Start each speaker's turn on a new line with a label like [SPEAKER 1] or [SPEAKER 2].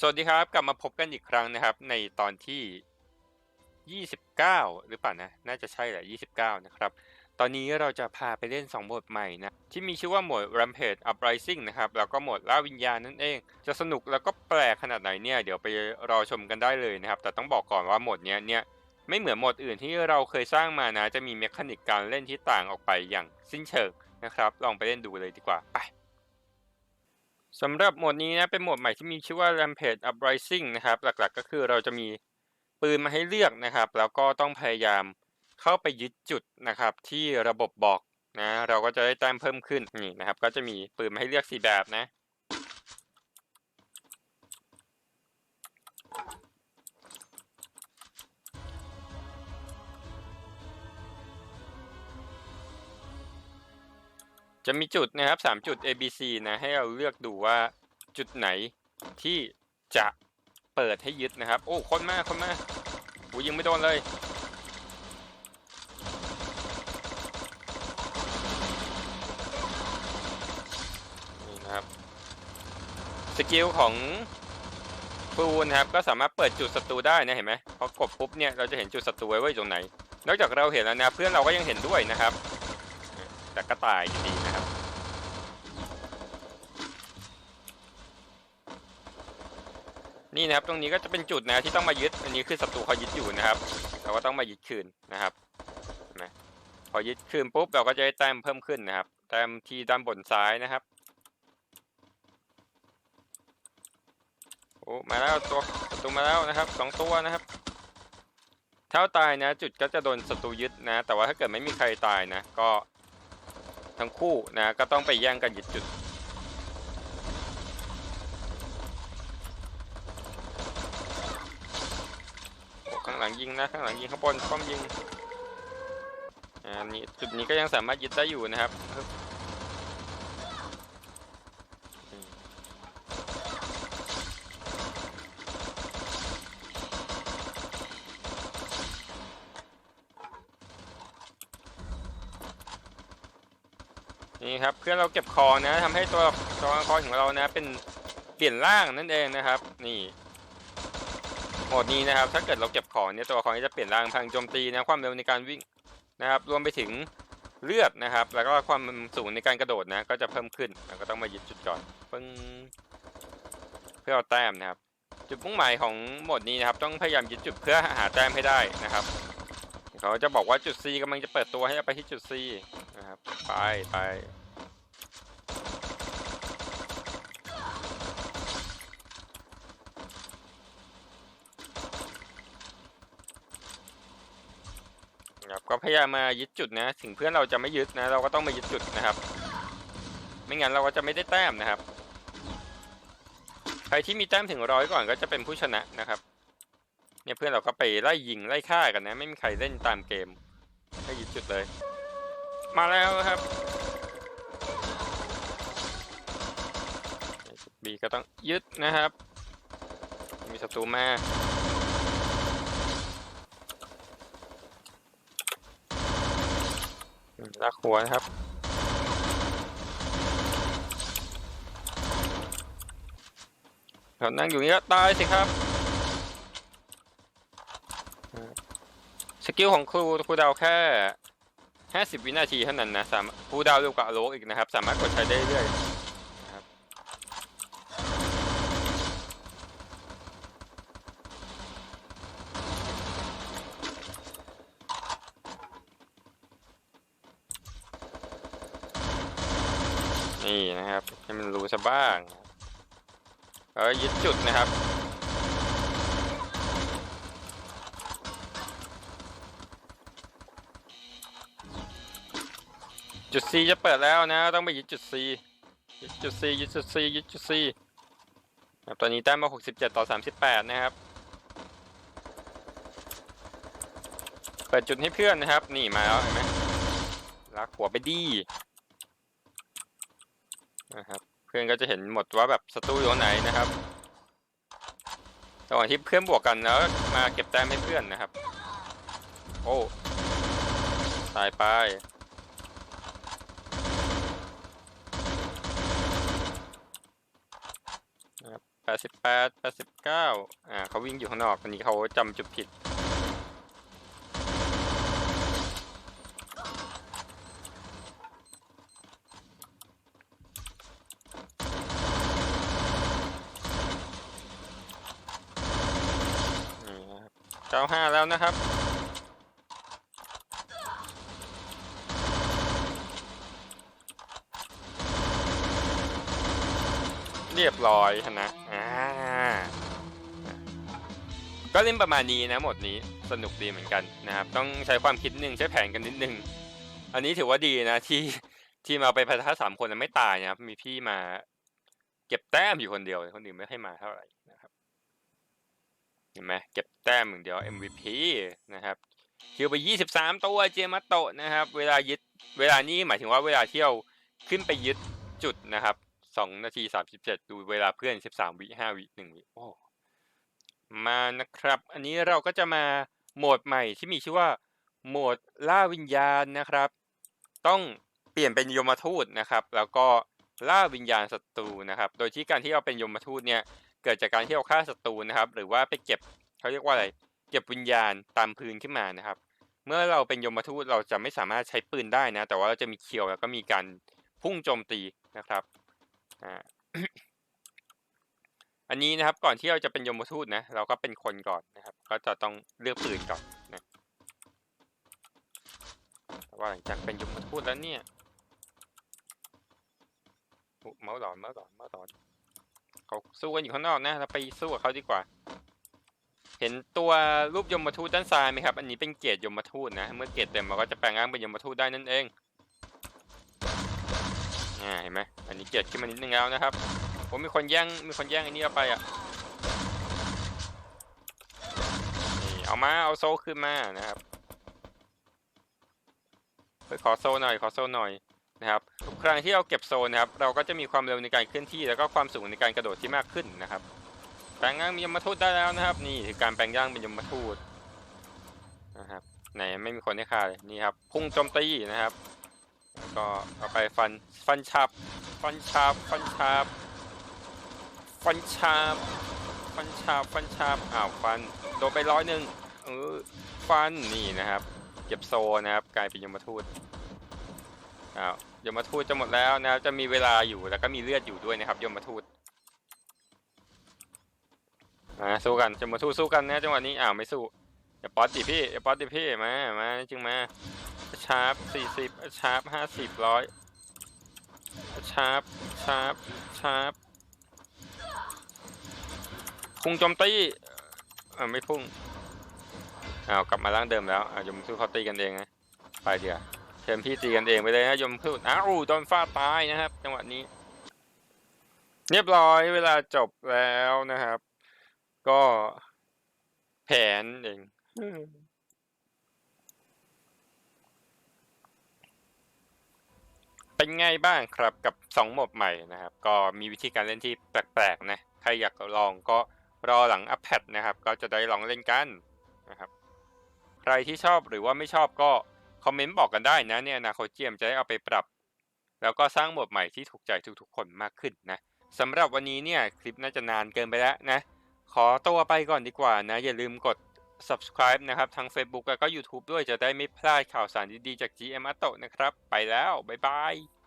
[SPEAKER 1] สวัสดีครับ กลับมาพบกันอีกครั้งนะครับ ในตอนที่ 29 หรือเปล่านะ น่าจะใช่แหละ 29 นะครับ ตอนนี้เราจะพาไปเล่น2โหมดใหม่นะ ที่มีชื่อว่าโหมด Rampage Uprising นะครับ แล้วก็โหมดล่าวิญญาณนั่นเอง จะสนุกแล้วก็แปลกขนาดไหนเนี่ย เดี๋ยวไปรอชมกันได้เลยนะครับ แต่ต้องบอกก่อนว่าโหมดเนี้ยเนี่ยไม่เหมือนโหมดอื่นที่เราเคยสร้างมานะ จะมีเมคานิกการเล่นที่ต่างออกไปอย่างสิ้นเชิงนะครับ ลองไปเล่นดูเลยดีกว่า ไป สำหรับโหมดนี้นะเป็นโหมดใหม่ที่มีชื่อว่า Rampage Uprising นะครับ หลักๆก็คือเราจะมีปืนมาให้เลือกนะครับ แล้วก็ต้องพยายามเข้าไปยึดจุดนะครับ ที่ระบบบอกนะ เราก็จะได้แต้มเพิ่มขึ้นนี่นะครับ ก็จะมีปืนมาให้เลือกสี่แบบนะ จะมีจุดนะครับสามจุด A B C นะให้เราเลือกดูว่าจุดไหนที่จะเปิดให้ยึดนะครับ โอ้คนมากคนมากโอ้ยิงไม่โดนเลย นี่นะครับ สกิลของฟูนะครับก็สามารถเปิดจุดศัตรูได้นะเห็นไหมพอกดปุ๊บเนี่ยเราจะเห็นจุดศัตรูไว้ว่าอยู่ตรงไหน นอกจากเราเห็นแล้วนะเพื่อนเราก็ยังเห็นด้วยนะครับ แต่ก็ตายอยู่ดี นี่นะครับตรงนี้ก็จะเป็นจุดนะที่ต้องมายึดอันนี้คือศัตรูเขายึดอยู่นะครับเราก็ต้องมายึดคืนนะครับนไหมพอยึดคืนปุ๊บเราก็จะได้แต้มเพิ่มขึ้นนะครับ แต้มที่ด้านบนซ้ายนะครับโอ้มาแล้วตัวศัตรูมาแล้วนะครับสองตัวนะครับถ้าตายนะ จุดก็จะโดนศัตรูยึดนะ แต่ว่าถ้าเกิดไม่มีใครตายนะ ก็ทั้งคู่นะก็ต้องไปแย่งกันยึดจุด โอ้ข้า งหลังยิงนะข้างหลังยิงข้างบนป้อมยิงอ่านี่จุดนี้ก็ยังสามารถยึดได้อยู่นะครับนี่ครับเพื่อเราเก็บของนะทำให้ตัวตัวละครของเรานะเป็นเปลี่ยนร่างนั่นเองนะครับ นี่ มดนี้นะครับ ถ้าเกิดเราเก็บของเนี่ยตัวละครจะเปลี่ยนร่างพลังโจมตีนะความเร็วในการวิ่งนะครับ รวมไปถึงเลือดนะครับ แล้วก็ความสูงในการกระโดดนะ ก็จะเพิ่มขึ้นเราก็ต้องมายึดจุดก่อนปึ้งเพื่อเอาแต้มนะครับ จุดมุ่งหมายของโหมดนี้นะครับ ต้องพยายามยึดจุดเพื่อหาแต้มให้ได้นะครับเขาจะบอกว่าจุด C กำลังจะเปิดตัวให้เราไปที่จุด C นะครับ ไปไป นะครับก็พยายามมายึดจุดนะ ถึงเพื่อนเราจะไม่ยึดนะ เราก็ต้องมายึดจุดนะครับ ไม่งั้นเราก็จะไม่ได้แต้มนะครับ ใครที่มีแต้มถึงร้อยก่อนก็จะเป็นผู้ชนะนะครับ เนี่ยเพื่อนเราก็ไปไล่ยิงไล่ฆ่ากันนะ ไม่มีใครเล่นตามเกมให้ยึดจุดเลย มาแล้วครับบีก็ต้องยึดนะครับ มีศัตรูมา อืมลากหัวนะครับ เรานั่งอยู่นี่ก็ตายสิครับ สกิลของครูครูดาวแค่ 50 วินาทีเท่านั้นนะ สามารถครูดาวเร็วกว่าโลกอีกนะครับ สามารถกดใช้ได้เรื่อยนะครับ นี่นะครับให้มันรู้ซะบ้างแล้วก็ยึดจุดนะครับจุด C จะเปิดแล้วนะ ต้องไปยึดจุด C ยึดจุด C ยึดจุด C ยึดจุด C ครับตอนนี้แต้มมา 67 ต่อ 38 นะครับ เปิดจุดให้เพื่อนนะครับ นี่มาแล้วเห็นไหมลากหัวไปดี นะครับ เพื่อนก็จะเห็นหมดว่าแบบศัตรูอยู่ไหนนะครับระหว่างที่เพื่อนบวกกันแล้วมาเก็บแต้มให้เพื่อนนะครับ โอ้ตายไปแปดสิบแปดแปดสิบเก้าอ่าเขาวิ่งอยู่ข้างนอกอันนี้เขาจำจุดผิด นี่นะครับเก้าห้าแล้วนะครับ เรียบร้อยนะอ่าก็เล่นประมาณนี้นะหมดนี้สนุกดีเหมือนกันนะครับ ต้องใช้ความคิดนึงใช้แผนกันนิดนึง อันนี้ถือว่าดีนะที่ที่มาไปพัฒนาสามคนไม่ตายนะครับ มีพี่มาเก็บแต้มอยู่คนเดียวคนอื่นไม่ให้มาเท่าไหร่นะครับเห็นไหมเก็บแต้มอย่างเดียว MVP นะครับคิวไป 23 ตัวเจมัตโตะนะครับ เวลายึดเวลานี้หมายถึงว่าเวลาเที่ยวขึ้นไปยึดจุดนะครับ 2นาที37ดูเวลาเพื่อน13วิ5วิ1วิโอ้มานะครับ อันนี้เราก็จะมาโหมดใหม่ที่มีชื่อว่า โหมดล่าวิญญาณนะครับ ต้องเปลี่ยนเป็นยมทูตนะครับ แล้วก็ล่าวิญญาณศัตรูนะครับ โดยที่การที่เราเป็นยมทูตเนี่ยเกิดจากการที่เราฆ่าศัตรูนะครับ หรือว่าไปเก็บเขาเรียกว่าอะไร เก็บวิญญาณตามพื้นขึ้นมานะครับ เมื่อเราเป็นยมทูตเราจะไม่สามารถใช้ปืนได้นะ แต่ว่าเราจะมีเคียวแล้วก็มีการพุ่งโจมตีนะครับ อันนี้นะครับก่อนที่เราจะเป็นยมทูตนะเราก็เป็นคนก่อนนะครับ ก็จะต้องเลือกปืนก่อนนะแต่ว่าหลังจากเป็นยมทูตแล้วเนี่ยเมาส์หลอนเมาส์หลอนเมาส์หลอนเขาสู้กันอยู่ข้างนอกนะเราไปสู้กับเขาดีกว่า เห็นตัวรูปยมทูตด้านซ้ายไหมครับ อันนี้เป็นเกรดยมทูตนะ เมื่อเกรดเต็มเราก็จะแปลงร่างเป็นยมทูตได้นั่นเอง อ่าเห็นไหมอันนี้เกรดขึ้นมานิดนึงแล้วนะครับผมมีคนแย่งมีคนแย่งอันนี้เอาไปอะนี่เอามาเอาโซ่ขึ้นมานะครับเฮ้ยขอโซ่หน่อยขอโซ่หน่อยนะครับทุกครั้งที่เราเก็บโซนนะครับ เราก็จะมีความเร็วในการเคลื่อนที่ แล้วก็ความสูงในการกระโดดที่มากขึ้นนะครับแปลงร่างเป็นยมทูตได้แล้วนะครับ นี่คือการแปลงร่างเป็นยมทูตนะครับไหนไม่มีคนให้ฆ่าเลยนี่ครับพุ่งโจมตีนะครับ ก็เอาไปฟันฟันฉับฟันฉาบฟันฉาบฟันฉาบฟันฉาบฟันฉาบอ้าวฟันโดนไปร้อยหนึ่งเออฟันนี่นะครับ เก็บโซนะครับ กลายเป็นยมทูตอ้าวยมทูตจะหมดแล้วนะครับจะมีเวลาอยู่แล้วก็มีเลือดอยู่ด้วยนะครับยมทูตมาสู้กันยมทูตสู้กันนะจังหวะนี้อ้าวไม่สู้อย่าป๊อตดิพี่อย่าป๊อตดิพี่มามาจึงมา ชาร์ปสี่สิบชาร์ปห้าสิบร้อยชาร์ปชาร์ปชาร์ปพุ่งโจมตีอ่าไม่พุ่งเอากลับมาร่างเดิมแล้วอ่ายมทูตเขาตีกันเองนะไปเดี๋ยวเชิญพี่ตีกันเองไปเลยนะยมพูดอ้าวโดนฟาดตายนะครับ จังหวะนี้ เรียบร้อยเวลาจบแล้วนะครับ ก็แผนเอง เป็นไงบ้างครับกับสองโหมดใหม่นะครับ ก็มีวิธีการเล่นที่แปลกๆนะใครอยากลองก็รอหลังอัปเดตนะครับ ก็จะได้ลองเล่นกันนะครับ ใครที่ชอบหรือว่าไม่ชอบก็คอมเมนต์บอกกันได้นะเนี่ยอนาคเจียมจะได้เอาไปปรับ แล้วก็สร้างโหมดใหม่ที่ถูกใจทุกๆคนมากขึ้นนะสำหรับวันนี้เนี่ยคลิปน่าจะนานเกินไปแล้วนะ ขอตัวไปก่อนดีกว่านะ อย่าลืมกด subscribe นะครับทั้ง Facebook แล้วก็ YouTube ด้วยจะได้ไม่พลาดข่าวสารดีๆ จาก GM a t o นะครับ ไปแล้ว บ๊ายบาย